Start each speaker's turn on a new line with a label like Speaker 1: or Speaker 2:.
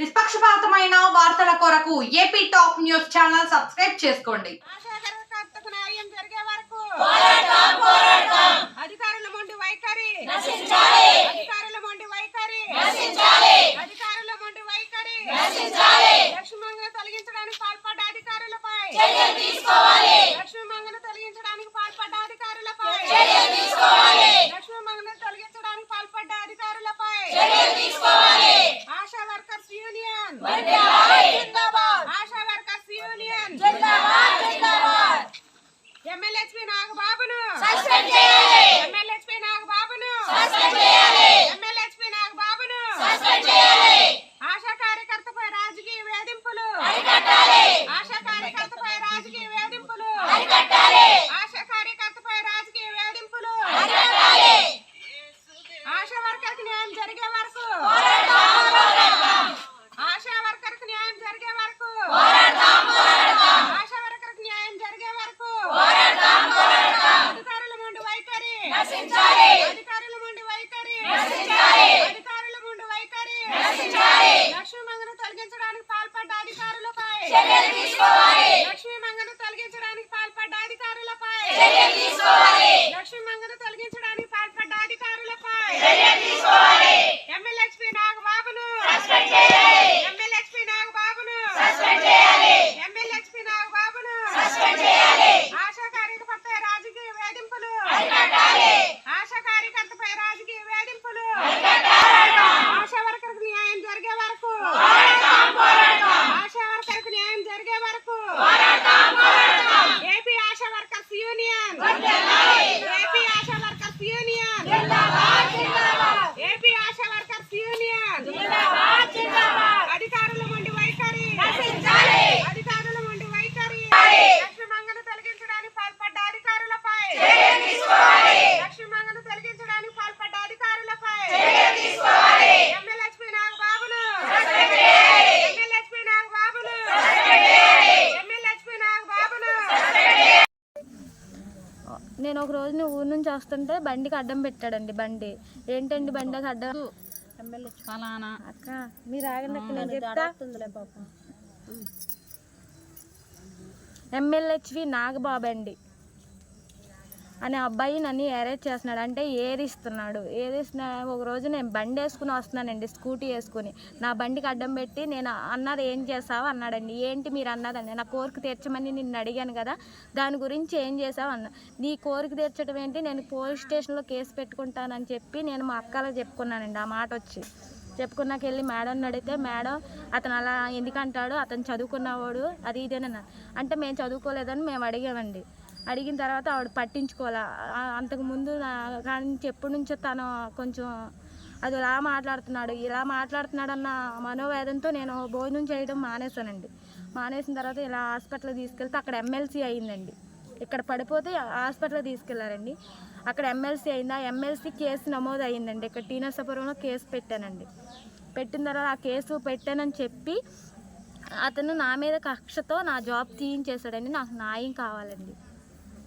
Speaker 1: నిష్పక్షపాతమైన వార్తల కొరకు AP top news channel subscribe చేసుకోండి.
Speaker 2: ఆశా కార్యకర్తకు న్యాయం జరిగే వరకు అధికారుల మొండి వైఖరి. అధికారుల మొండి వైఖరి. అధికారుల మొండి వైఖరి. తొలగించడానికి పాల్పడ్డ అధికారులపై. లక్ష్మంగను తొలగించడానికి పాల్పడ్డ అధికారులపై. లక్ష్మంగను తొలగించడానికి పాల్పడ్డ అధికారులపై. Christmas Day! అధికారుల ముందు వైఖరి. అధికారుల ముందు వైఖరి. లక్ష్మీ మంగను తొలగించడానికి పాల్పడ్డ అధికారులపై. లక్ష్మీ మంగను తొలగించడానికి పాల్పడ్డ అధికారులపై. లక్ష్మీ మంగను తొలగించడానికి పాల్పడ్డ అధికారులపై. ఎమ్మెల్యేస్పీ నాగబాబును ఎమ్మెల్యేస్పీ నాగబాబును ఎమ్మెల్యేస్పీ నాగబాబును ఆశా కార్యకర్తపై రాజకీయ వేధింపులు ఆశా కార్యకర్తపై రాజకీయ వేధింపులు ఆశా వర్కర్కు న్యాయం జరిగే వరకు ఆశా వర్కర్కు న్యాయం జరిగే వరకు AP ASHA workers union AP ASHA workers union AP ASHA workers union అధికారుల ముండి వైఖరి అధికారుల ముండి వైఖరి లక్ష్మీమంగను తొలగించడానికి పాల్పడ్డ అధికారులపై లక్ష్మీమంగను తొలగించడానికి పాల్పడ్డ అధికారులపై ఎమ్మెల్యేస్పీ నాగబాబును ఎమ్మెల్యేస్పీ నాగబాబును ఎమ్మెల్యేస్పీ నాగబాబును
Speaker 3: నేను ఒక రోజు ఊరు నుంచి వస్తుంటే బండికి అడ్డం పెట్టాడండి బండి. ఏంటండి బండికి అడ్డం?
Speaker 2: ఫలానా?
Speaker 3: అక్క మీరు ఆగండి అక్క నేను చెప్తా. ఎమ్మెల్యేచ్వి నాగబాబు అండి. అనే అబ్బాయి నన్ను అరేంజ్ చేస్తున్నాడు. అంటే ఏరిస్తున్నాడు. ఏరిస్తున్నా ఒక రోజు నేను బండి వేసుకుని వస్తున్నానండి స్కూటీ వేసుకుని. నా బండికి అడ్డం పెట్టి నేను అన్నది ఏం చేసావు అన్నాడండి. ఏంటి మీరు అన్నదండి? నా కోరిక తీర్చమని నిన్ను అడిగాను కదా దాని గురించి ఏం చేసావు అన్న. నీ కోరిక తీర్చడం ఏంటి? నేను పోలీస్ స్టేషన్లో కేసు పెట్టుకుంటానని చెప్పి నేను మా అక్కలో చెప్పుకున్నానండి. ఆ మాట వచ్చి చెప్పుకున్నాక వెళ్ళి మేడంని అడిగితే మేడం అతను అలా ఎందుకంటాడు అతను చదువుకున్నవాడు అది ఇదేనన్నా. అంటే మేము చదువుకోలేదని మేము అడిగామండి. అడిగిన తర్వాత ఆవిడ పట్టించుకోవాలా? అంతకుముందు నా కానీ నుంచి ఎప్పటి నుంచో తను కొంచెం అది ఇలా మాట్లాడుతున్నాడు ఇలా మాట్లాడుతున్నాడు అన్న మనోవేదంతో నేను భోజనం చేయడం మానేశానండి. మానేసిన తర్వాత ఇలా హాస్పిటల్ తీసుకెళ్తే అక్కడ ఎమ్మెల్సీ అయిందండి. ఇక్కడ పడిపోతే హాస్పిటల్ తీసుకెళ్ళారండి. అక్కడ ఎమ్మెల్సీ అయింది. ఆ ఎమ్మెల్సీ కేసు నమోదు అయిందండి ఇక్కడ టీనర్సపురంలో కేసు పెట్టానండి. పెట్టిన తర్వాత ఆ కేసు పెట్టానని చెప్పి అతను నా మీద కక్షతో నా జాబ్ తీయించేశాడండి. నాకు న్యాయం కావాలండి.